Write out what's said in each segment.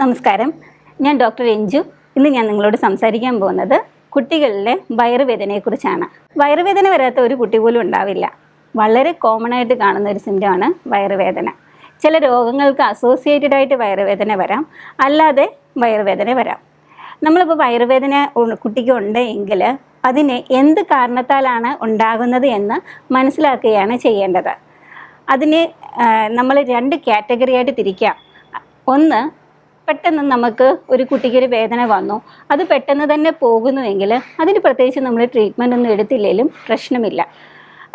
നമസ്കാരം. ഞാൻ ഡോക്ടർ രഞ്ജു. ഇന്ന് ഞാൻ നിങ്ങളോട് സംസാരിക്കാൻ പോകുന്നത് കുട്ടികളിലെ വയറുവേദനയെക്കുറിച്ചാണ്. വയറുവേദന വരാത്ത ഒരു കുട്ടി പോലും ഉണ്ടാവില്ല. വളരെ കോമൺ ആയിട്ട് കാണുന്ന ഒരു സിംറ്റമാണ് വയറുവേദന. ചില രോഗങ്ങൾക്ക് അസോസിയേറ്റഡ് ആയിട്ട് വയറുവേദന വരാം. അല്ലാതെ വയറുവേദന വരാം. നമ്മളിപ്പോൾ വയറുവേദന കുട്ടിക്ക് ഉണ്ട് എങ്കിൽ അതിനെ എന്ത് കാരണത്താലാണ് ഉണ്ടാകുന്നത് എന്ന് മനസ്സിലാക്കുകയാണ് ചെയ്യേണ്ടത്. അതിനെ നമ്മൾ രണ്ട് കാറ്റഗറി ആയിട്ട് തിരിക്കാം. ഒന്ന് പെട്ടെന്ന് നമുക്ക് ഒരു കുട്ടിക്ക് ഒരു വേദന വന്നു. അത് പെട്ടെന്ന് തന്നെ പോകുന്നുവെങ്കിൽ അതിന് പ്രത്യേകിച്ച് നമ്മൾ ട്രീറ്റ്മെന്റ് ഒന്നും എടുത്തില്ലെങ്കിലും പ്രശ്നമില്ല.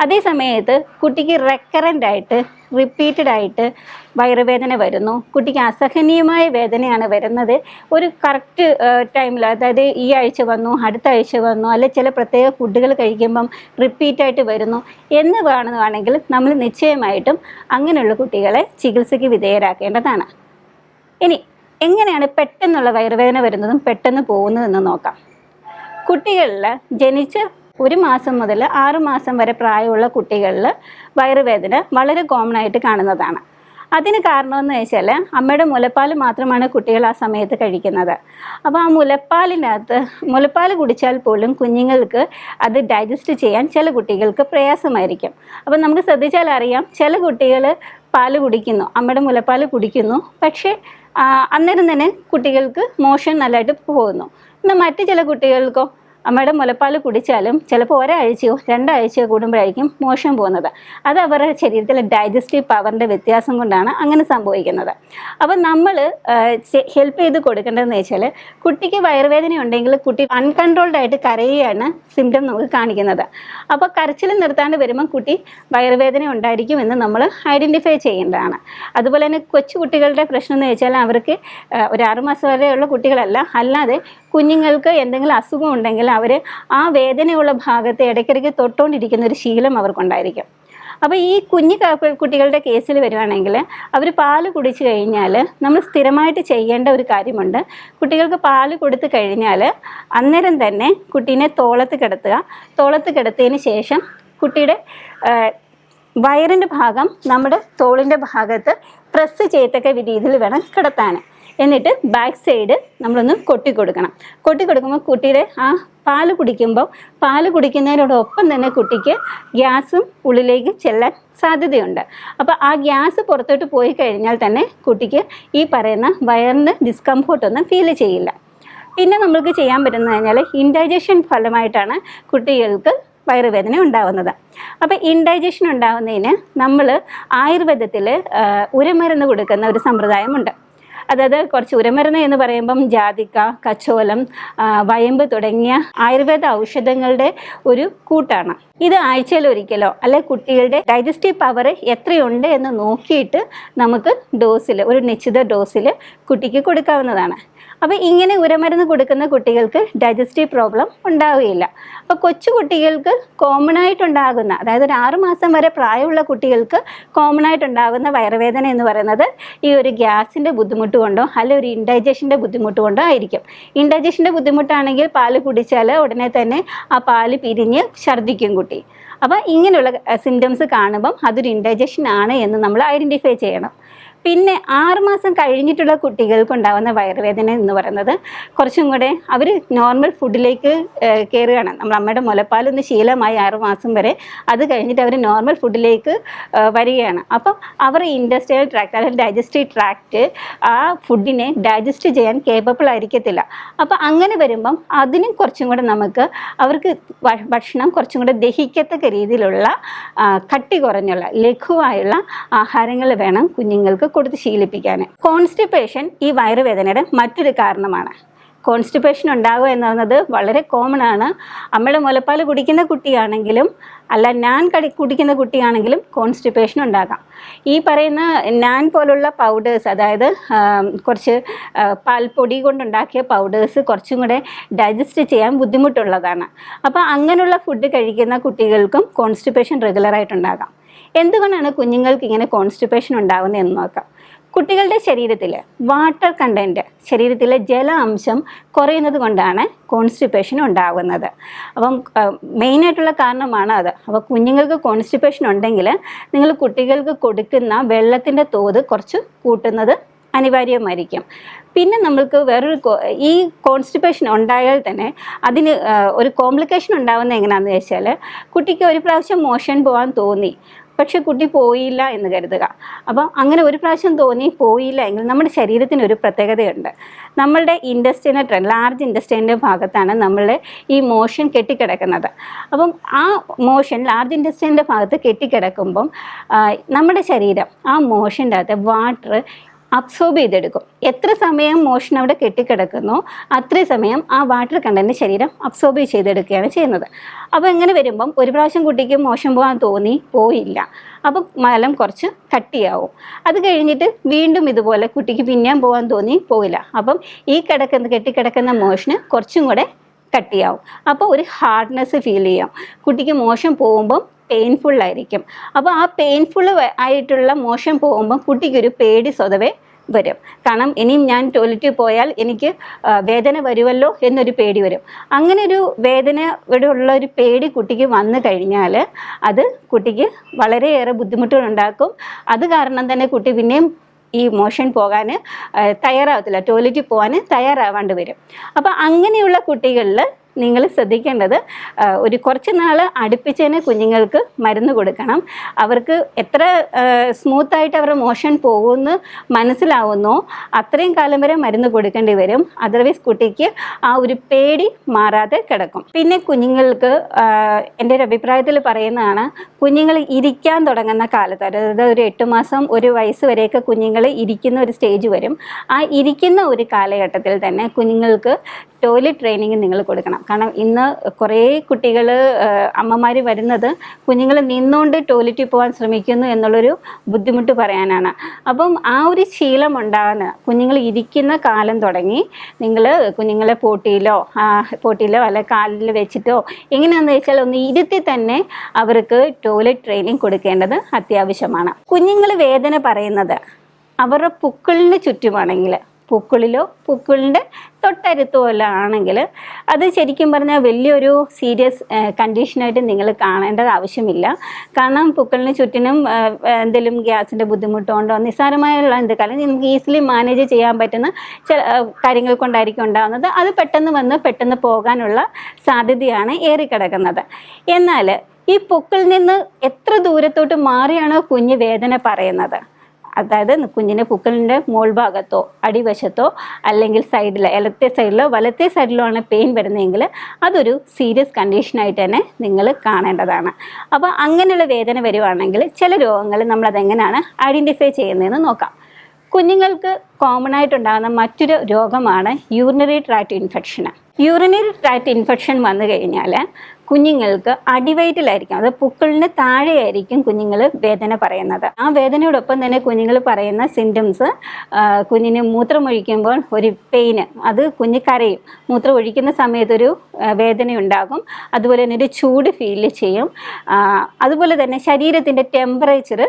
അതേ സമയത്ത് കുട്ടിക്ക് റെക്കറന്റ് ആയിട്ട് റിപ്പീറ്റഡ് ആയിട്ട് വയറുവേദന വരുന്നു. കുട്ടിക്ക് അസഹനീയമായ വേദനയാണ് വരുന്നത്. ഒരു കറക്റ്റ് ടൈമിൽ അതായത് ഈ ആഴ്ച വന്നു അടുത്ത ആഴ്ച വന്നു അല്ലെ ചില പ്രത്യേക ഫുഡുകൾ കഴിക്കുമ്പം റിപ്പീറ്റായിട്ട് വരുന്നു. എന്ന് കാണുകയാണെങ്കിൽ നമ്മൾ നിശ്ചയമായിട്ടും അങ്ങനെയുള്ള കുട്ടികളെ ചികിത്സയ്ക്ക് വിധേയരാക്കേണ്ടതാണ്. ഇനി എങ്ങനെയാണ് പെട്ടെന്നുള്ള വയറുവേദന വരുന്നതും പെട്ടെന്ന് പോകുന്നതെന്ന് നോക്കാം. കുട്ടികളിൽ ജനിച്ച് ഒരു മാസം മുതൽ ആറു മാസം വരെ പ്രായമുള്ള കുട്ടികളിൽ വയറുവേദന വളരെ കോമൺ ആയിട്ട് കാണുന്നതാണ്. അതിന് കാരണമെന്ന് വെച്ചാൽ അമ്മയുടെ മുലപ്പാൽ മാത്രമാണ് കുട്ടികൾ ആ സമയത്ത് കഴിക്കുന്നത്. അപ്പോൾ ആ മുലപ്പാലിനകത്ത് മുലപ്പാൽ കുടിച്ചാൽ പോലും കുഞ്ഞുങ്ങൾക്ക് അത് ഡൈജസ്റ്റ് ചെയ്യാൻ ചില കുട്ടികൾക്ക് പ്രയാസമായിരിക്കും. അപ്പോൾ നമുക്ക് ശ്രദ്ധിച്ചാൽ അറിയാം ചില കുട്ടികൾ പാൽ കുടിക്കുന്നു അമ്മയുടെ മുലപ്പാൽ കുടിക്കുന്നു പക്ഷേ അന്നേരം തന്നെ കുട്ടികൾക്ക് മോഷൻ നല്ലതായിട്ട് പോകുന്നു. എന്നാൽ മറ്റ് ചില കുട്ടികൾക്കോ അമ്മയുടെ മുലപ്പാൽ കുടിച്ചാലും ചിലപ്പോൾ ഒരാഴ്ചയോ രണ്ടാഴ്ചയോ കൂടുമ്പോഴായിരിക്കും മോശം പോകുന്നത്. അത് അവരുടെ ശരീരത്തിലെ ഡൈജസ്റ്റീവ് പവറിന്റെ വ്യത്യാസം കൊണ്ടാണ് അങ്ങനെ സംഭവിക്കുന്നത്. അപ്പം നമ്മൾ ഹെൽപ്പ് ചെയ്ത് കൊടുക്കേണ്ടതെന്ന് വെച്ചാൽ കുട്ടിക്ക് വയറുവേദന ഉണ്ടെങ്കിൽ കുട്ടി അൺകൺട്രോൾഡ് ആയിട്ട് കരയുകയാണ് സിംറ്റം നമുക്ക് കാണിക്കുന്നത്. അപ്പോൾ കരച്ചിൽ നിർത്താണ്ട് വരുമ്പോൾ കുട്ടി വയറുവേദന ഉണ്ടായിരിക്കും എന്ന് നമ്മൾ ഐഡന്റിഫൈ ചെയ്യേണ്ടതാണ്. അതുപോലെ തന്നെ കൊച്ചു കുട്ടികളുടെ പ്രശ്നം എന്ന് വെച്ചാൽ അവർക്ക് ഒരു ആറുമാസം വരെയുള്ള കുട്ടികളല്ല അല്ലാതെ കുഞ്ഞുങ്ങൾക്ക് എന്തെങ്കിലും അസുഖം ഉണ്ടെങ്കിൽ അവർ ആ വേദനയുള്ള ഭാഗത്ത് ഇടയ്ക്കിടയ്ക്ക് തൊട്ടുകൊണ്ടിരിക്കുന്ന ഒരു ശീലം അവർക്കുണ്ടായിരിക്കും. അപ്പോൾ ഈ കുഞ്ഞു കുട്ടികളുടെ കേസിൽ വരുവാണെങ്കിൽ അവർ പാൽ കുടിച്ചു കഴിഞ്ഞാൽ നമ്മൾ സ്ഥിരമായിട്ട് ചെയ്യേണ്ട ഒരു കാര്യമുണ്ട്. കുട്ടികൾക്ക് പാൽ കൊടുത്തു കഴിഞ്ഞാൽ അന്നേരം തന്നെ കുട്ടീനെ തോളത്ത് കിടത്തുക. തോളത്ത് കിടത്തിയതിന് ശേഷം കുട്ടിയുടെ വയറിന്റെ ഭാഗം നമ്മുടെ തോളിന്റെ ഭാഗത്ത് പ്രസ് ചെയ്യത്തക്ക രീതിയിൽ വേണം കിടത്താൻ. എന്നിട്ട് ബാക്ക് സൈഡ് നമ്മളൊന്ന് കൊട്ടി കൊടുക്കണം. കൊട്ടി കൊടുക്കുമ്പോൾ കുട്ടിയുടെ ആ പാൽ കുടിക്കുമ്പോൾ പാൽ കുടിക്കുന്നതിനോടൊപ്പം തന്നെ കുട്ടിക്ക് ഗ്യാസും ഉള്ളിലേക്ക് ചെല്ലാൻ സാധ്യതയുണ്ട്. അപ്പോൾ ആ ഗ്യാസ് പുറത്തോട്ട് പോയി കഴിഞ്ഞാൽ തന്നെ കുട്ടിക്ക് ഈ പറയുന്ന വയറിന് ഡിസ്കംഫോർട്ടൊന്നും ഫീൽ ചെയ്യില്ല. പിന്നെ നമ്മൾക്ക് ചെയ്യാൻ പറ്റുന്നത് കഴിഞ്ഞാൽ ഇൻഡൈജഷൻ ഫലമായിട്ടാണ് കുട്ടികൾക്ക് വയറുവേദന ഉണ്ടാവുന്നത്. അപ്പോൾ ഇൻഡൈജഷൻ ഉണ്ടാവുന്നതിന് നമ്മൾ ആയുർവേദത്തിൽ ഉരമരുന്ന് കൊടുക്കുന്ന ഒരു സമ്പ്രദായമുണ്ട്. അതായത് കുറച്ച് ഉരമരുന്ന് എന്ന് പറയുമ്പം ജാതിക്ക കച്ചോലം വയമ്പ് തുടങ്ങിയ ആയുർവേദ ഔഷധങ്ങളുടെ ഒരു കൂട്ടാണ്. ഇത് ആഴ്ചയിൽ ഒരിക്കലോ അല്ലെ കുട്ടികളുടെ ഡൈജസ്റ്റീവ് പവർ എത്രയുണ്ട് എന്ന് നോക്കിയിട്ട് നമുക്ക് ഡോസിൽ ഒരു നിശ്ചിത ഡോസിൽ കുട്ടിക്ക് കൊടുക്കാവുന്നതാണ്. അപ്പോൾ ഇങ്ങനെ ഉരമരുന്ന് കൊടുക്കുന്ന കുട്ടികൾക്ക് ഡൈജസ്റ്റീവ് പ്രോബ്ലം ഉണ്ടാവുകയില്ല. അപ്പോൾ കൊച്ചു കുട്ടികൾക്ക് കോമൺ ആയിട്ടുണ്ടാകുന്ന അതായത് ഒരു ആറുമാസം വരെ പ്രായമുള്ള കുട്ടികൾക്ക് കോമൺ ആയിട്ടുണ്ടാകുന്ന വയറുവേദന എന്ന് പറയുന്നത് ഈ ഒരു ഗ്യാസിന്റെ ബുദ്ധിമുട്ട് കൊണ്ടോ അല്ലെ ഒരു ഇൻഡൈജഷന്റെ ബുദ്ധിമുട്ട് കൊണ്ടോ ആയിരിക്കും. ഇൻഡൈജഷന്റെ ബുദ്ധിമുട്ടാണെങ്കിൽ പാൽ കുടിച്ചാൽ ഉടനെ തന്നെ ആ പാൽ പിരിഞ്ഞ് ഛർദ്ദിക്കും കുട്ടി. അപ്പോൾ ഇങ്ങനെയുള്ള സിംറ്റംസ് കാണുമ്പം അതൊരു ഇൻഡൈജഷൻ ആണ് എന്ന് നമ്മൾ ഐഡന്റിഫൈ ചെയ്യണം. പിന്നെ ആറുമാസം കഴിഞ്ഞിട്ടുള്ള കുട്ടികൾക്ക് ഉണ്ടാകുന്ന വയറുവേദന എന്ന് പറയുന്നത് കുറച്ചും കൂടെ അവർ നോർമൽ ഫുഡിലേക്ക് കയറുകയാണ് നമ്മൾ അമ്മയുടെ മുലപ്പാലൊന്ന് ശീലമായി ആറുമാസം വരെ അത് കഴിഞ്ഞിട്ട് അവർ നോർമൽ ഫുഡിലേക്ക് വരികയാണ്. അപ്പം അവർ ഇൻഡസ്ട്രിയൽ ട്രാക്ട് അല്ലെങ്കിൽ ഡൈജസ്റ്റീവ് ട്രാക്റ്റ് ആ ഫുഡിനെ ഡൈജസ്റ്റ് ചെയ്യാൻ കേപ്പബിൾ ആയിരിക്കത്തില്ല. അപ്പം അങ്ങനെ വരുമ്പം അതിനും കുറച്ചും കൂടെ നമുക്ക് അവർക്ക് ഭക്ഷണം കുറച്ചും കൂടെ ദഹിക്കത്തക്ക രീതിയിലുള്ള കട്ടി കുറഞ്ഞുള്ള ലഘുവായുള്ള ആഹാരങ്ങൾ വേണം കുഞ്ഞുങ്ങൾക്ക് കൊടുത്ത് ശീലിപ്പിക്കാൻ കോൺസ്റ്റിപ്പേഷൻ ഈ വയറുവേദനയുടെ മറ്റൊരു കാരണമാണ്. കോൺസ്റ്റിപ്പേഷൻ ഉണ്ടാകുക എന്ന് പറയുന്നത് വളരെ കോമൺ ആണ്. അമ്മയുടെ മുലപ്പാൽ കുടിക്കുന്ന കുട്ടിയാണെങ്കിലും അല്ല നാൻ കടി കുടിക്കുന്ന കുട്ടിയാണെങ്കിലും കോൺസ്റ്റിപ്പേഷൻ ഉണ്ടാകാം. ഈ പറയുന്ന നാൻ പോലുള്ള പൗഡേഴ്സ് അതായത് കുറച്ച് പാൽപ്പൊടി കൊണ്ടുണ്ടാക്കിയ പൗഡേഴ്സ് കുറച്ചും കൂടെ ഡൈജസ്റ്റ് ചെയ്യാൻ ബുദ്ധിമുട്ടുള്ളതാണ്. അപ്പോൾ അങ്ങനെയുള്ള ഫുഡ് കഴിക്കുന്ന കുട്ടികൾക്കും കോൺസ്റ്റിപ്പേഷൻ റെഗുലറായിട്ടുണ്ടാകാം എന്തുകൊണ്ടാണ് കുഞ്ഞുങ്ങൾക്ക് ഇങ്ങനെ കോൺസ്റ്റിപ്പേഷൻ ഉണ്ടാകുന്നത് എന്ന് നോക്കാം. കുട്ടികളുടെ ശരീരത്തിൽ വാട്ടർ കണ്ടന്റ് ശരീരത്തിലെ ജല അംശം കുറയുന്നത് കൊണ്ടാണ് കോൺസ്റ്റിപ്പേഷൻ ഉണ്ടാകുന്നത് അപ്പം മെയിനായിട്ടുള്ള കാരണമാണ് അത്. അപ്പോൾ കുഞ്ഞുങ്ങൾക്ക് കോൺസ്റ്റിപ്പേഷൻ ഉണ്ടെങ്കിൽ നിങ്ങൾ കുട്ടികൾക്ക് കൊടുക്കുന്ന വെള്ളത്തിന്റെ തോത് കുറച്ച് കൂട്ടുന്നത് അനിവാര്യമായിരിക്കും. പിന്നെ നമ്മൾക്ക് വേറൊരു ഈ കോൺസ്റ്റിപ്പേഷൻ ഉണ്ടായാൽ തന്നെ അതിന് ഒരു കോംപ്ലിക്കേഷൻ ഉണ്ടാകുന്നത് എങ്ങനെയാണെന്ന് വെച്ചാൽ കുട്ടിക്ക് ഒരു പ്രാവശ്യം മോഷൻ പോകാൻ തോന്നി. പക്ഷെ കുട്ടി പോയില്ല എന്ന് കരുതുക. അപ്പം അങ്ങനെ ഒരു പ്രാവശ്യം തോന്നി പോയില്ല എങ്കിൽ നമ്മുടെ ശരീരത്തിന് ഒരു പ്രത്യേകതയുണ്ട്. നമ്മളുടെ ഇൻഡസ്ട്രീനെ ലാർജ് ഇൻഡസ്ട്രീന്റെ ഭാഗത്താണ് നമ്മളുടെ ഈ മോഷൻ കെട്ടിക്കിടക്കുന്നത്. അപ്പം ആ മോഷൻ ലാർജ് ഇൻഡസ്ട്രീന്റെ ഭാഗത്ത് കെട്ടിക്കിടക്കുമ്പം നമ്മുടെ ശരീരം ആ മോഷന്റെ അകത്ത് വാട്ടർ അബ്സോർബ് ചെയ്തെടുക്കും. എത്ര സമയം മോഷൻ അവിടെ കെട്ടിക്കിടക്കുന്നോ അത്രയും സമയം ആ വാട്ടർ കണ്ടന്റ് ശരീരം അബ്സോർബ് ചെയ്തെടുക്കുകയാണ് ചെയ്യുന്നത്. അപ്പോൾ ഇങ്ങനെ വരുമ്പം ഒരു പ്രാവശ്യം കുട്ടിക്ക് മോശം പോകാൻ തോന്നി പോയില്ല. അപ്പോൾ മലം കുറച്ച് കട്ടിയാവും അത് കഴിഞ്ഞിട്ട് വീണ്ടും ഇതുപോലെ കുട്ടിക്ക് പിന്നെയും പോകാൻ തോന്നി പോയില്ല. അപ്പം ഈ കിടക്കുന്ന കെട്ടിക്കിടക്കുന്ന മോഷന് കുറച്ചും കൂടെ കട്ടിയാവും അപ്പോൾ ഒരു ഹാർഡ്നെസ് ഫീൽ ചെയ്യാം. കുട്ടിക്ക് മോശം പോകുമ്പം പെയിൻഫുൾ ആയിരിക്കും. അപ്പോൾ ആ പെയിൻഫുൾ ആയിട്ടുള്ള മോഷൻ പോകുമ്പോൾ കുട്ടിക്കൊരു പേടി സ്വതവേ വരും. കാരണം ഇനിയും ഞാൻ ടോയ്ലറ്റിൽ പോയാൽ എനിക്ക് വേദന വരുമല്ലോ എന്നൊരു പേടി വരും. അങ്ങനെ ഒരു വേദന ഇവിടെ ഉള്ള ഒരു പേടി കുട്ടിക്ക് വന്നു കഴിഞ്ഞാൽ അത് കുട്ടിക്ക് വളരെയേറെ ബുദ്ധിമുട്ടുകൾ ഉണ്ടാക്കും. അത് കാരണം തന്നെ കുട്ടി പിന്നെയും ഈ മോഷൻ പോകാൻ തയ്യാറാവത്തില്ല. ടോയ്ലറ്റിൽ പോകാൻ തയ്യാറാവാണ്ട് വരും. അപ്പോൾ അങ്ങനെയുള്ള കുട്ടികളിൽ നിങ്ങൾ ശ്രദ്ധിക്കേണ്ടത് ഒരു കുറച്ച് നാൾ അടുപ്പിച്ചതിന് കുഞ്ഞുങ്ങൾക്ക് മരുന്ന് കൊടുക്കണം. അവർക്ക് എത്ര സ്മൂത്തായിട്ട് അവരുടെ മോഷൻ പോകുമെന്ന് മനസ്സിലാവുന്നോ. അത്രയും കാലം വരെ മരുന്ന് കൊടുക്കേണ്ടി വരും. അതർവൈസ് കുട്ടിക്ക് ആ ഒരു പേടി മാറാതെ കിടക്കും. പിന്നെ കുഞ്ഞുങ്ങൾക്ക് എന്റെ ഒരു അഭിപ്രായത്തിൽ പറയുന്നതാണ് കുഞ്ഞുങ്ങൾ ഇരിക്കാൻ തുടങ്ങുന്ന കാലത്ത് അതായത് ഒരു എട്ട് മാസം ഒരു വയസ്സ് വരെയൊക്കെ കുഞ്ഞുങ്ങൾ ഇരിക്കുന്ന ഒരു സ്റ്റേജ് വരും. ആ ഇരിക്കുന്ന ഒരു കാലഘട്ടത്തിൽ തന്നെ കുഞ്ഞുങ്ങൾക്ക് ടോയ്ലറ്റ് ട്രെയിനിങ് നിങ്ങൾ കൊടുക്കണം. കാരണം ഇന്ന് കുറേ കുട്ടികൾ അമ്മമാർ വരുന്നത് കുഞ്ഞുങ്ങൾ നിന്നുകൊണ്ട് ടോയ്ലറ്റിൽ പോകാൻ ശ്രമിക്കുന്നു എന്നുള്ളൊരു ബുദ്ധിമുട്ട് പറയാനാണ്. അപ്പം ആ ഒരു ശീലം ഉണ്ടാകുന്ന കുഞ്ഞുങ്ങൾ ഇരിക്കുന്ന കാലം തുടങ്ങി നിങ്ങൾ കുഞ്ഞുങ്ങളെ പോട്ടിയിലോ പോട്ടിയിലോ അല്ലെ കാലിൽ വെച്ചിട്ടോ എങ്ങനെയാണെന്ന് വെച്ചാൽ ഒന്ന് ഇരുത്തി തന്നെ അവർക്ക് ടോയ്ലറ്റ് ട്രെയിനിങ് കൊടുക്കേണ്ടത് അത്യാവശ്യമാണ്. കുഞ്ഞുങ്ങൾ വേദന പറയുന്നത് അവരുടെ പുക്കിളിന് ചുറ്റുമാണെങ്കിൽ പൂക്കളിലോ പൂക്കളിന്റെ തൊട്ടടുത്തോ എല്ലാം ആണെങ്കിൽ അത് ശരിക്കും പറഞ്ഞാൽ വലിയൊരു സീരിയസ് കണ്ടീഷനായിട്ട് നിങ്ങൾ കാണേണ്ടത് ആവശ്യമില്ല. കാരണം പൂക്കളിന് ചുറ്റിനും എന്തെങ്കിലും ഗ്യാസിന്റെ ബുദ്ധിമുട്ടുണ്ടോ നിസ്സാരമായുള്ള എന്ത് കാര്യം നിങ്ങൾക്ക് ഈസിലി മാനേജ് ചെയ്യാൻ പറ്റുന്ന ചില കാര്യങ്ങൾ കൊണ്ടായിരിക്കും ഉണ്ടാകുന്നത് അത് പെട്ടെന്ന് വന്ന് പെട്ടെന്ന് പോകാനുള്ള സാധ്യതയാണ് ഏറിക്കിടക്കുന്നത്. എന്നാൽ ഈ പൊക്കിൽ നിന്ന് എത്ര ദൂരത്തോട്ട് മാറിയാണോ കുഞ്ഞ് വേദന പറയുന്നത്? അതായത് കുഞ്ഞിന്റെ പുക്കളിന്റെ മോൾ ഭാഗത്തോ അടിവശത്തോ അല്ലെങ്കിൽ സൈഡിലോ ഇലത്തെ സൈഡിലോ വലത്തെ സൈഡിലോ ആണ് പെയിൻ വരുന്നതെങ്കിൽ അതൊരു സീരിയസ് കണ്ടീഷനായിട്ട് തന്നെ നിങ്ങൾ കാണേണ്ടതാണ്. അപ്പോൾ അങ്ങനെയുള്ള വേദന വരുവാണെങ്കിൽ ചില രോഗങ്ങൾ നമ്മളതെങ്ങനെയാണ് ഐഡന്റിഫൈ ചെയ്യുന്നതെന്ന് നോക്കാം. കുഞ്ഞുങ്ങൾക്ക് കോമൺ ആയിട്ടുണ്ടാകുന്ന മറ്റൊരു രോഗമാണ് urinary tract infection urinary tract infection വന്നു കഴിഞ്ഞാൽ കുഞ്ഞുങ്ങൾക്ക് അടിവയറ്റിലായിരിക്കും. അത് പൂക്കളിന് താഴെയായിരിക്കും കുഞ്ഞുങ്ങൾ വേദന പറയുന്നത്. ആ വേദനയോടൊപ്പം തന്നെ കുഞ്ഞുങ്ങൾ പറയുന്ന സിംറ്റംസ് കുഞ്ഞിന് മൂത്രമൊഴിക്കുമ്പോൾ ഒരു പെയിന് അത് കുഞ്ഞ് കരയും. മൂത്രം ഒഴിക്കുന്ന സമയത്തൊരു വേദന വേദനയുണ്ടാകും. അതുപോലെ തന്നെ ഒരു ചൂട് ഫീൽ ചെയ്യും. അതുപോലെ തന്നെ ശരീരത്തിന്റെ ടെമ്പറേച്ചർ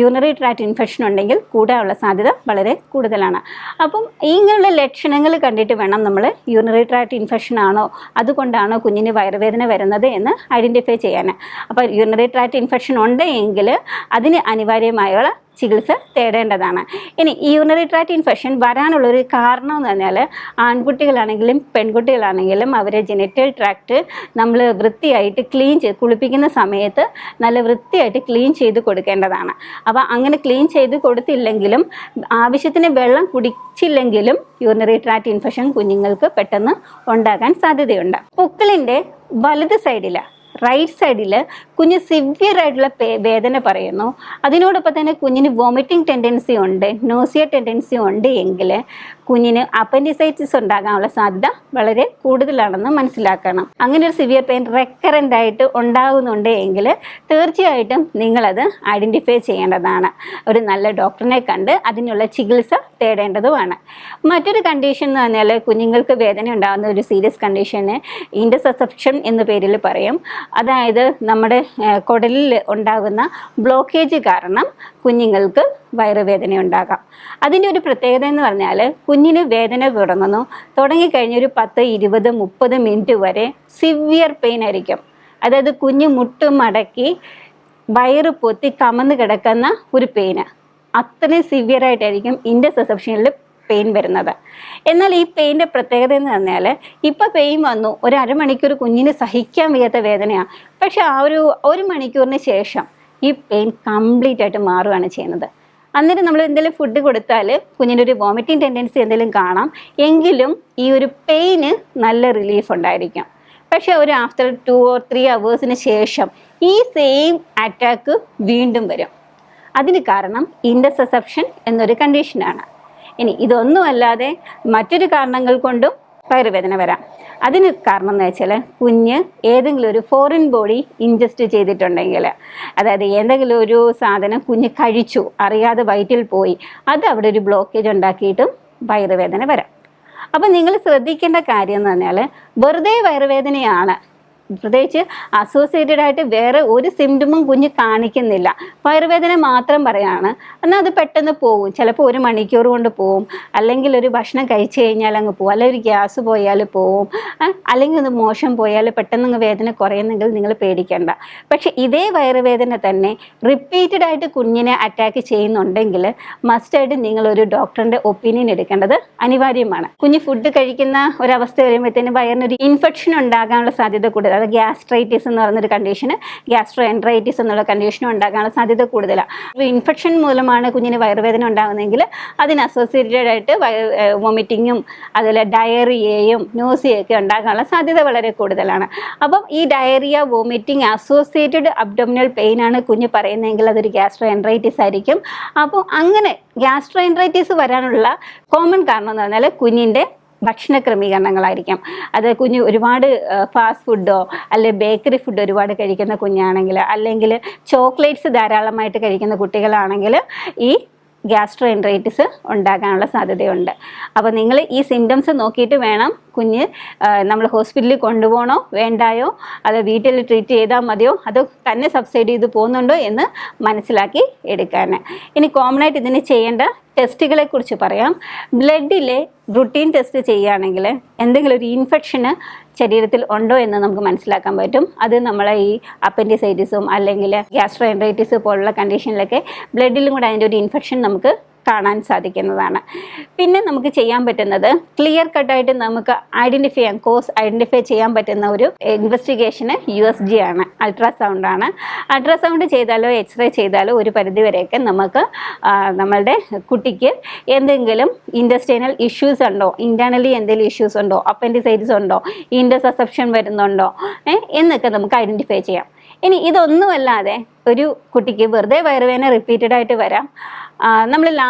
യൂണറി ട്രാക്ട് ഇൻഫെക്ഷൻ ഉണ്ടെങ്കിൽ കൂടാനുള്ള സാധ്യത വളരെ കൂടുതലാണ്. അപ്പം ഇങ്ങനെയുള്ള ലക്ഷണങ്ങൾ കണ്ടിട്ട് വേണം നമ്മൾ യൂണറി ട്രാക്ട് ഇൻഫെക്ഷൻ ആണോ? അതുകൊണ്ടാണോ കുഞ്ഞിന് വയറുവേദന വരുന്നത് എന്ന് ഐഡന്റിഫൈ ചെയ്യാൻ അപ്പോൾ യൂറിനറി ട്രാക്ട് ഇൻഫെക്ഷൻ ഉണ്ട് എങ്കിൽ അതിന് അനിവാര്യമായുള്ള ചികിത്സ തേടേണ്ടതാണ്. ഇനി യൂറിനറി ട്രാക്ട് ഇൻഫെക്ഷൻ വരാനുള്ളൊരു കാരണം എന്ന് പറഞ്ഞാൽ ആൺകുട്ടികളാണെങ്കിലും പെൺകുട്ടികളാണെങ്കിലും അവരെ ജെനിറ്റൽ ട്രാക്ട് നമ്മൾ വൃത്തിയായിട്ട് ക്ലീൻ ചെയ്ത് കുളിപ്പിക്കുന്ന സമയത്ത് നല്ല വൃത്തിയായിട്ട് ക്ലീൻ ചെയ്ത് കൊടുക്കേണ്ടതാണ്. അപ്പോൾ അങ്ങനെ ക്ലീൻ ചെയ്ത് കൊടുത്തില്ലെങ്കിലും ആവശ്യത്തിന് വെള്ളം കുടിച്ചില്ലെങ്കിലും യൂറിനറി ട്രാക്ട് ഇൻഫെക്ഷൻ കുഞ്ഞുങ്ങൾക്ക് പെട്ടെന്ന് ഉണ്ടാകാൻ സാധ്യതയുണ്ട്. പൊക്കിളിന്റെ വലത് സൈഡിൽ റൈറ്റ് സൈഡിൽ കുഞ്ഞ് സിവിയർ ആയിട്ടുള്ള വേദന പറയുന്നു. അതിനോടൊപ്പം തന്നെ കുഞ്ഞിന് വോമിറ്റിംഗ് ടെൻഡൻസി ഉണ്ട് നോസിയ ടെൻഡൻസി ഉണ്ട് എങ്കിൽ കുഞ്ഞിന് അപ്പൻഡിസൈറ്റിസ് ഉണ്ടാകാനുള്ള സാധ്യത വളരെ കൂടുതലാണെന്ന് മനസ്സിലാക്കണം. അങ്ങനെ ഒരു സിവിയർ പെയിൻ റെക്കറന്റ് ആയിട്ട് ഉണ്ടാകുന്നുണ്ട് എങ്കിൽ തീർച്ചയായിട്ടും നിങ്ങളത് ഐഡന്റിഫൈ ചെയ്യേണ്ടതാണ്. ഒരു നല്ല ഡോക്ടറിനെ കണ്ട് അതിനുള്ള ചികിത്സ തേടേണ്ടതുമാണ്. മറ്റൊരു കണ്ടീഷൻ എന്ന് പറഞ്ഞാൽ കുഞ്ഞുങ്ങൾക്ക് വേദന ഉണ്ടാകുന്ന ഒരു സീരിയസ് കണ്ടീഷന് ഇൻഡസസെപ്ഷൻ എന്ന പേരിൽ പറയും. അതായത് നമ്മുടെ കുടലിൽ ഉണ്ടാകുന്ന ബ്ലോക്കേജ് കാരണം കുഞ്ഞുങ്ങൾക്ക് വയറുവേദന ഉണ്ടാകാം അതിന്റെ ഒരു പ്രത്യേകത എന്ന് പറഞ്ഞാൽ കുഞ്ഞിന് വേദന തുടങ്ങുന്നു. തുടങ്ങിക്കഴിഞ്ഞ ഒരു പത്ത് ഇരുപത് മുപ്പത് മിനിറ്റ് വരെ സിവിയർ പെയിൻ ആയിരിക്കും. അതായത് കുഞ്ഞ് മുട്ട് മടക്കി വയറ് പൊത്തി കമന്ന് കിടക്കുന്ന ഒരു പെയിന് അത്രയും സിവിയർ ആയിട്ടായിരിക്കും ഇൻഡസെപ്ഷനിൽ പെയിൻ വരുന്നത്. എന്നാൽ ഈ പെയിന്റെ പ്രത്യേകത എന്ന് പറഞ്ഞാൽ ഇപ്പോൾ പെയിൻ വന്നു. ഒരു അരമണിക്കൂർ കുഞ്ഞിന് സഹിക്കാൻ വയ്യാത്ത വേദനയാണ്. പക്ഷേ ആ ഒരു ഒരു മണിക്കൂറിന് ശേഷം ഈ പെയിൻ കംപ്ലീറ്റ് ആയിട്ട് മാറുകയാണ് ചെയ്യുന്നത്. അന്നേരം നമ്മൾ എന്തെങ്കിലും ഫുഡ് കൊടുത്താൽ കുഞ്ഞിന്റെ ഒരു വോമിറ്റിംഗ് ടെൻഡൻസി എന്തെങ്കിലും കാണാം. എങ്കിലും ഈ ഒരു പെയിന് നല്ല റിലീഫ് ഉണ്ടായിരിക്കും. പക്ഷേ ഒരു ആഫ്റ്റർ ടു ഓർ ത്രീ അവേഴ്സിന് ശേഷം ഈ സെയിം അറ്റാക്ക് വീണ്ടും വരും. അതിന് കാരണം ഇൻഡസെസെപ്ഷൻ എന്നൊരു കണ്ടീഷനാണ് ഇനി ഇതൊന്നുമല്ലാതെ മറ്റൊരു കാരണങ്ങൾ കൊണ്ടും വയറുവേദന വരാം. അതിന് കാരണം എന്ന് വെച്ചാൽ കുഞ്ഞ് ഏതെങ്കിലും ഒരു ഫോറിൻ ബോഡി ഇൻജസ്റ്റ് ചെയ്തിട്ടുണ്ടെങ്കിൽ അതായത് ഏതെങ്കിലും ഒരു സാധനം കുഞ്ഞ് കഴിച്ചു അറിയാതെ വയറ്റിൽ പോയി അത് അവിടെ ഒരു ബ്ലോക്കേജ് ഉണ്ടാക്കിയിട്ടും വയറുവേദന വരാം. അപ്പം നിങ്ങൾ ശ്രദ്ധിക്കേണ്ട കാര്യം എന്ന് പറഞ്ഞാൽ വെറുതെ വയറുവേദനയാണ് പ്രത്യേകിച്ച് അസോസിയേറ്റഡ് ആയിട്ട് വേറെ ഒരു സിംറ്റമും കുഞ്ഞ് കാണിക്കുന്നില്ല. വയറുവേദന മാത്രം പറയാണ്. എന്നാൽ അത് പെട്ടെന്ന് പോകും ചിലപ്പോൾ ഒരു മണിക്കൂർ കൊണ്ട് പോവും. അല്ലെങ്കിൽ ഒരു ഭക്ഷണം കഴിച്ചു കഴിഞ്ഞാൽ അങ്ങ് പോകും അല്ലെങ്കിൽ ഒരു ഗ്യാസ് പോയാൽ പോവും. അല്ലെങ്കിൽ ഒന്ന് മോശം പോയാൽ പെട്ടെന്ന് അങ്ങ് വേദന കുറയുന്നെങ്കിൽ നിങ്ങൾ പേടിക്കേണ്ട. പക്ഷെ ഇതേ വയറുവേദന തന്നെ റിപ്പീറ്റഡ് ആയിട്ട് കുഞ്ഞിനെ അറ്റാക്ക് ചെയ്യുന്നുണ്ടെങ്കിൽ മസ്റ്റായിട്ട് നിങ്ങളൊരു ഡോക്ടറിന്റെ ഒപ്പീനിയൻ എടുക്കേണ്ടത് അനിവാര്യമാണ്. കുഞ്ഞ് ഫുഡ് കഴിക്കുന്ന ഒരവസ്ഥ വരുമ്പോഴത്തേന് വയറിനൊരു ഇൻഫെക്ഷൻ ഉണ്ടാകാനുള്ള സാധ്യത കൂടുതൽ അത് ഗ്യാസ്ട്രൈറ്റിസ് എന്ന് പറയുന്നൊരു കണ്ടീഷന് ഗ്യാസ്ട്രോ എൻട്രൈറ്റിസ് എന്നുള്ള കണ്ടീഷനും ഉണ്ടാകാനുള്ള സാധ്യത കൂടുതലാണ് ഇൻഫെക്ഷൻ മൂലമാണ് കുഞ്ഞിന് വയറുവേദന ഉണ്ടാകുന്നതെങ്കിൽ അതിന് അസോസിയേറ്റഡ് ആയിട്ട് വൊമിറ്റിങ്ങും അതുപോലെ ഡയറിയയും ന്യൂസിയൊക്കെ ഉണ്ടാകാനുള്ള സാധ്യത വളരെ കൂടുതലാണ്. അപ്പം ഈ diarrhoea vomiting associated abdominal pain ആണ് കുഞ്ഞ് പറയുന്നതെങ്കിൽ അതൊരു ഗ്യാസ്ട്രോ എൻട്രൈറ്റിസ് ആയിരിക്കും. അപ്പോൾ അങ്ങനെ ഗ്യാസ്ട്രോ എൻട്രൈറ്റിസ് വരാനുള്ള കോമൺ കാരണം എന്ന് പറഞ്ഞാൽ കുഞ്ഞിന്റെ ഭക്ഷണ ക്രമീകരണങ്ങളായിരിക്കാം. അത് കുഞ്ഞ് ഒരുപാട് ഫാസ്റ്റ് ഫുഡോ അല്ലെ ബേക്കറി ഫുഡ് ഒരുപാട് കഴിക്കുന്ന കുഞ്ഞാണെങ്കിൽ അല്ലെങ്കിൽ ചോക്ലേറ്റ്സ് ധാരാളമായിട്ട് കഴിക്കുന്ന കുട്ടികളാണെങ്കിൽ ഈ ഗ്യാസ്ട്രോ എൻട്രൈറ്റിസ് ഉണ്ടാകാനുള്ള സാധ്യതയുണ്ട്. അപ്പോൾ നിങ്ങൾ ഈ സിംറ്റംസ് നോക്കിയിട്ട് വേണം കുഞ്ഞ് നമ്മൾ ഹോസ്പിറ്റലിൽ കൊണ്ടുപോകണോ വേണ്ടായോ അത് വീട്ടിൽ ട്രീറ്റ് ചെയ്താൽ മതിയോ അത് തന്നെ സബ്സൈഡ് ചെയ്ത് പോകുന്നുണ്ടോ എന്ന് മനസ്സിലാക്കി എടുക്കാൻ ഇനി കോമൺ ആയിട്ട് ഇതിന് ചെയ്യേണ്ട ടെസ്റ്റുകളെ കുറിച്ച് പറയാം. ബ്ലഡിലെ റുട്ടീൻ ടെസ്റ്റ് ചെയ്യുകയാണെങ്കിൽ എന്തെങ്കിലും ഒരു ഇൻഫെക്ഷന് ശരീരത്തിൽ ഉണ്ടോ എന്ന് നമുക്ക് മനസ്സിലാക്കാൻ പറ്റും. അത് നമ്മളെ ഈ അപ്പൻഡിസൈറ്റിസും അല്ലെങ്കിൽ ഗ്യാസ്ട്രോ എൻട്രൈറ്റിസ് പോലുള്ള കണ്ടീഷനിലൊക്കെ ബ്ലഡിലും കൂടെ അതിന്റെ ഒരു ഇൻഫെക്ഷൻ നമുക്ക് കാണാൻ സാധിക്കുന്നതാണ്. പിന്നെ നമുക്ക് ചെയ്യാൻ പറ്റുന്നത് ക്ലിയർ കട്ടായിട്ട് നമുക്ക് ഐഡന്റിഫൈ ചെയ്യാം. കോസ് ഐഡന്റിഫൈ ചെയ്യാൻ പറ്റുന്ന ഒരു ഇൻവെസ്റ്റിഗേഷന് യു എസ് ജി ആണ്. അൾട്രാസൗണ്ട് ആണ്. അൾട്രാസൗണ്ട് ചെയ്താലോ എക്സ്റേ ചെയ്താലോ ഒരു പരിധിവരെയൊക്കെ നമുക്ക് നമ്മളുടെ കുട്ടിക്ക് എന്തെങ്കിലും ഇൻഡസ്ട്രീനൽ ഇഷ്യൂസ് ഉണ്ടോ? ഇന്റേർണലി എന്തെങ്കിലും ഇഷ്യൂസ് ഉണ്ടോ? അപ്പൻഡിസൈറ്റിസ് ഉണ്ടോ? ഇൻഡസ് അസെപ്ഷൻ വരുന്നുണ്ടോ എന്നൊക്കെ നമുക്ക് ഐഡന്റിഫൈ ചെയ്യാം. ഇനി ഇതൊന്നുമല്ലാതെ ഒരു കുട്ടിക്ക് വെറുതെ വയറുവേദന റിപ്പീറ്റഡ് ആയിട്ട് വരാം. നമ്മൾ ലാ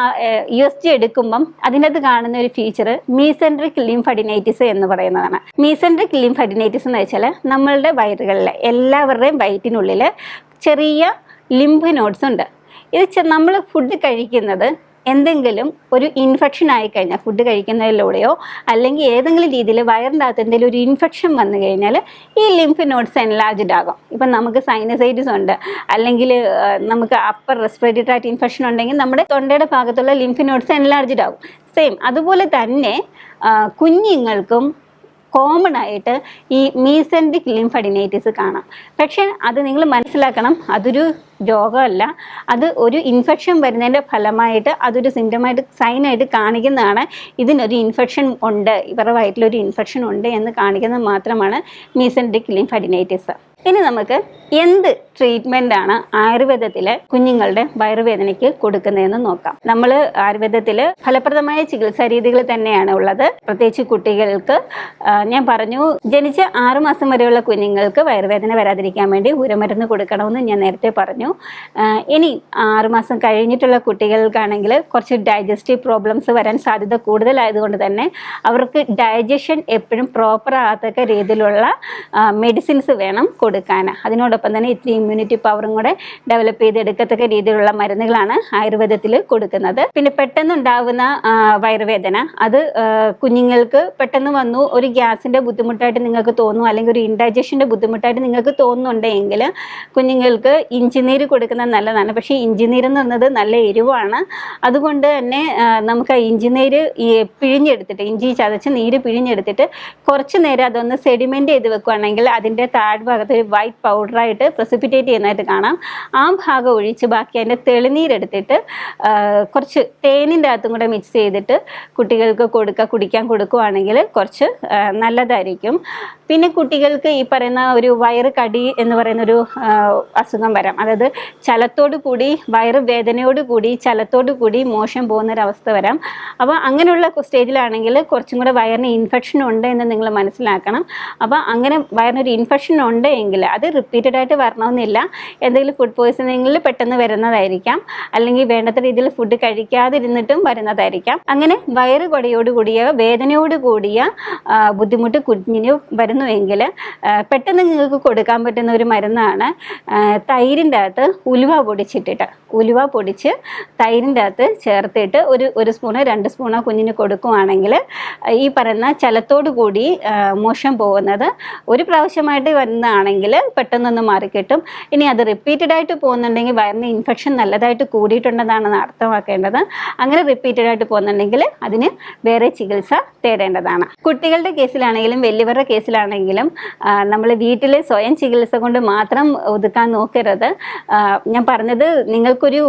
യു എസ് ജി എടുക്കുമ്പം അതിനകത്ത് കാണുന്ന ഒരു ഫീച്ചർ മീസെൻട്രിക് ലിംഫഡിനൈറ്റിസ് എന്ന് പറയുന്നതാണ്. മീസെൻട്രിക് ലിംഫഡിനൈറ്റിസ് എന്ന് വെച്ചാൽ നമ്മളുടെ വയറുകളിലെ എല്ലാവരുടെയും വയറ്റിനുള്ളിൽ ചെറിയ ലിംഫ് നോട്ട്സ് ഉണ്ട്. ഇത് നമ്മൾ ഫുഡ് കഴിക്കുന്നത് എന്തെങ്കിലും ഒരു ഇൻഫെക്ഷൻ ആയി കഴിഞ്ഞാൽ ഫുഡ് കഴിക്കുന്നതിലൂടെയോ അല്ലെങ്കിൽ ഏതെങ്കിലും രീതിയിൽ വയറിന്റെ അകത്ത് എന്തെങ്കിലും ഒരു ഇൻഫെക്ഷൻ വന്നു കഴിഞ്ഞാൽ ഈ ലിംഫ് നോട്ട്സ് എൻലാർജ്ഡ് ആകും. ഇപ്പം നമുക്ക് സൈനസൈറ്റിസ് ഉണ്ട്. അല്ലെങ്കിൽ നമുക്ക് അപ്പർ റെസ്പിറേറ്ററി ട്രാക്ട് ഇൻഫെക്ഷൻ ഉണ്ടെങ്കിൽ നമ്മുടെ തൊണ്ടയുടെ ഭാഗത്തുള്ള ലിംഫ് നോട്ട്സ് എൻലാർജ്ഡ് ആകും. സെയിം അതുപോലെ തന്നെ കുഞ്ഞുങ്ങൾക്കും കോമൺ ആയിട്ട് ഈ മീസെൻട്രിക് ലിംഫഡിനൈറ്റിസ് കാണാം. പക്ഷേ അത് നിങ്ങൾ മനസ്സിലാക്കണം അതൊരു രോഗമല്ല. അത് ഒരു ഇൻഫെക്ഷൻ വരുന്നതിന്റെ ഫലമായിട്ട് അതൊരു സിംറ്റമായിട്ട് സൈനായിട്ട് കാണിക്കുന്നതാണ്. ഇതിനൊരു ഇൻഫെക്ഷൻ ഉണ്ട് ഇവരുടെ വയറ്റിലൊരു ഇൻഫെക്ഷൻ ഉണ്ട് എന്ന് കാണിക്കുന്നത് മാത്രമാണ് മീസെൻട്രിക് ലിംഫഡിനൈറ്റിസ് ഇനി നമുക്ക് എന്ത് ട്രീറ്റ്മെന്റ് ആണ് ആയുർവേദത്തിൽ കുഞ്ഞുങ്ങളുടെ വയറുവേദനയ്ക്ക് കൊടുക്കുന്നതെന്ന് നോക്കാം. നമ്മൾ ആയുർവേദത്തിൽ ഫലപ്രദമായ ചികിത്സാ രീതികൾ തന്നെയാണ് ഉള്ളത്. പ്രത്യേകിച്ച് കുട്ടികൾക്ക് ഞാൻ പറഞ്ഞു ജനിച്ച ആറുമാസം വരെയുള്ള കുഞ്ഞുങ്ങൾക്ക് വയറുവേദന വരാതിരിക്കാൻ വേണ്ടി ഉരമരുന്ന് കൊടുക്കണമെന്ന് ഞാൻ നേരത്തെ പറഞ്ഞു. ഇനി ആറുമാസം കഴിഞ്ഞിട്ടുള്ള കുട്ടികൾക്കാണെങ്കിൽ കുറച്ച് ഡൈജസ്റ്റീവ് പ്രോബ്ലംസ് വരാൻ സാധ്യത കൂടുതലായതുകൊണ്ട് തന്നെ അവർക്ക് ഡൈജഷൻ എപ്പോഴും പ്രോപ്പർ ആകത്തക്ക രീതിയിലുള്ള മെഡിസിൻസ് വേണം കൊടുക്കാൻ അതിനോടൊപ്പം തന്നെ ഇത്തിരി ഇമ്മ്യൂണിറ്റി പവറും കൂടെ ഡെവലപ്പ് ചെയ്തെടുക്കത്തക്ക രീതിയിലുള്ള മരുന്നുകളാണ് ആയുർവേദത്തിൽ കൊടുക്കുന്നത്. പിന്നെ പെട്ടെന്നുണ്ടാവുന്ന ആ, വയറുവേദന. അത് കുഞ്ഞുങ്ങൾക്ക് പെട്ടെന്ന് വന്നു ഒരു ഗ്യാസിന്റെ ബുദ്ധിമുട്ടായിട്ട് നിങ്ങൾക്ക് തോന്നുന്നു അല്ലെങ്കിൽ ഒരു ഇൻഡൈജഷന്റെ ബുദ്ധിമുട്ടായിട്ട് നിങ്ങൾക്ക് തോന്നുന്നുണ്ടെങ്കിൽ കുഞ്ഞുങ്ങൾക്ക് ഇഞ്ചിനീര് കൊടുക്കുന്നത് നല്ലതാണ്. പക്ഷേ ഇഞ്ചിനീര് എന്ന് പറയുന്നത് നല്ല എരിവാണ്. അതുകൊണ്ട് തന്നെ നമുക്ക് ആ ഇഞ്ചിനീര് പിഴിഞ്ഞെടുത്തിട്ട് ഇഞ്ചി ചതച്ച് നീര് പിഴിഞ്ഞെടുത്തിട്ട് കുറച്ച് നേരം അതൊന്ന് സെഡിമെന്റ് ചെയ്ത് വെക്കുകയാണെങ്കിൽ അതിന്റെ താഴ്ഭാഗത്ത് ഒരു വൈറ്റ് പൗഡറായിട്ട് പ്രസിപ്പിറ്റേറ്റ് ചെയ്യുന്നതായിട്ട് കാണാം. ആ ഭാഗം ഒഴിച്ച് ബാക്കി അതിന്റെ തെളിനീരെടുത്തിട്ട് കുറച്ച് തേനിന്റെ അകത്തും കൂടെ മിക്സ് ചെയ്തിട്ട് കുട്ടികൾക്ക് കൊടുക്കുക കുടിക്കാൻ കൊടുക്കുകയാണെങ്കിൽ കുറച്ച് നല്ലതായിരിക്കും. പിന്നെ കുട്ടികൾക്ക് ഈ പറയുന്ന ഒരു വയറ് കടി എന്ന് പറയുന്ന ഒരു അസുഖം വരാം. അതായത് ചലത്തോടു കൂടി വയറ് വേദനയോട് കൂടി ചലത്തോടു കൂടി മോശം പോകുന്നൊരവസ്ഥ വരാം. അപ്പോൾ അങ്ങനെയുള്ള സ്റ്റേജിലാണെങ്കിൽ കുറച്ചും കൂടെ വയറിന് ഇൻഫെക്ഷൻ ഉണ്ട് എന്ന് നിങ്ങൾ മനസ്സിലാക്കണം. അപ്പോൾ അങ്ങനെ വയറിനൊരു ഇൻഫെക്ഷൻ ഉണ്ട് അത് റിപ്പീറ്റഡ് ആയിട്ട് വരണമെന്നില്ല. എന്തെങ്കിലും ഫുഡ് പോയ്സണിങ്ങിൽ പെട്ടെന്ന് വരുന്നതായിരിക്കാം. അല്ലെങ്കിൽ വേണ്ടത്ര രീതിയിൽ ഫുഡ് കഴിക്കാതിരുന്നിട്ടും വരുന്നതായിരിക്കാം. അങ്ങനെ വയറ് കൊടയോട് കൂടിയ വേദനയോട് കൂടിയ ബുദ്ധിമുട്ട് കുഞ്ഞിന് വരുന്നുവെങ്കിൽ പെട്ടെന്ന് നിങ്ങൾക്ക് കൊടുക്കാൻ പറ്റുന്ന ഒരു മരുന്നാണ് തൈരിന്റെ അകത്ത് ഉലുവ പൊടിച്ചിട്ടിട്ട്. ഉലുവ പൊടിച്ച് തൈരിന്റെ അകത്ത് ചേർത്തിട്ട് ഒരു ഒരു സ്പൂണ് രണ്ട് സ്പൂണോ കുഞ്ഞിന് കൊടുക്കുവാണെങ്കിൽ ഈ പറയുന്ന ചലത്തോടു കൂടി മോശം പോകുന്നത് ഒരു പ്രാവശ്യമായിട്ട് വരുന്നതാണെങ്കിൽ പെട്ടെന്നൊന്ന് മാറിക്കിട്ടും ഇനി അത് റിപ്പീറ്റഡ് ആയിട്ട് പോകുന്നുണ്ടെങ്കിൽ വയറിന് ഇൻഫെക്ഷൻ നല്ലതായിട്ട് കൂടിയിട്ടുണ്ടെന്നാണ് അർത്ഥമാക്കേണ്ടത്. അങ്ങനെ റിപ്പീറ്റഡ് ആയിട്ട് പോകുന്നുണ്ടെങ്കിൽ അതിന് വേറെ ചികിത്സ തേടേണ്ടതാണ്. കുട്ടികളുടെ കേസിലാണെങ്കിലും വലിയവരുടെ കേസിലാണെങ്കിലും നമ്മൾ വീട്ടിൽ സ്വയം ചികിത്സ കൊണ്ട് മാത്രം ഒതുക്കാൻ നോക്കരുത്. ഞാൻ പറഞ്ഞത് നിങ്ങൾക്കൊരു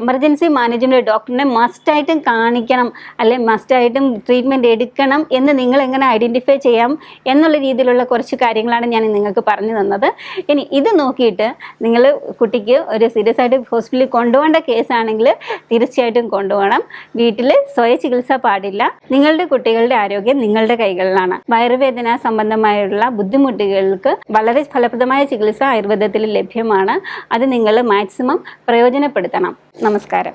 എമർജൻസി മാനേജ്മെന്റ് ഡോക്ടറിനെ മസ്റ്റായിട്ടും കാണിക്കണം അല്ലെ മസ്റ്റായിട്ടും ട്രീറ്റ്മെന്റ് എടുക്കണം എന്ന് നിങ്ങൾ എങ്ങനെ ഐഡന്റിഫൈ ചെയ്യാം എന്നുള്ള രീതിയിലുള്ള കുറച്ച് കാര്യങ്ങളാണ് ഞാൻ നിങ്ങൾക്ക് പറഞ്ഞു തന്നത് ഇനി ഇത് നോക്കിയിട്ട് നിങ്ങൾ കുട്ടിക്ക് ഒരു സീരിയസ് ആയിട്ട് ഹോസ്പിറ്റലിൽ കൊണ്ടുപോകേണ്ട കേസാണെങ്കിൽ തീർച്ചയായിട്ടും കൊണ്ടുപോകണം. വീട്ടിൽ സ്വയ ചികിത്സ പാടില്ല. നിങ്ങളുടെ കുട്ടികളുടെ ആരോഗ്യം നിങ്ങളുടെ കൈകളിലാണ്. വയറുവേദന സംബന്ധമായുള്ള ബുദ്ധിമുട്ടുകൾക്ക് വളരെ ഫലപ്രദമായ ചികിത്സ ആയുർവേദത്തിൽ ലഭ്യമാണ്. അത് നിങ്ങൾ മാക്സിമം പ്രയോജനപ്പെടുത്തണം. നമസ്കാരം.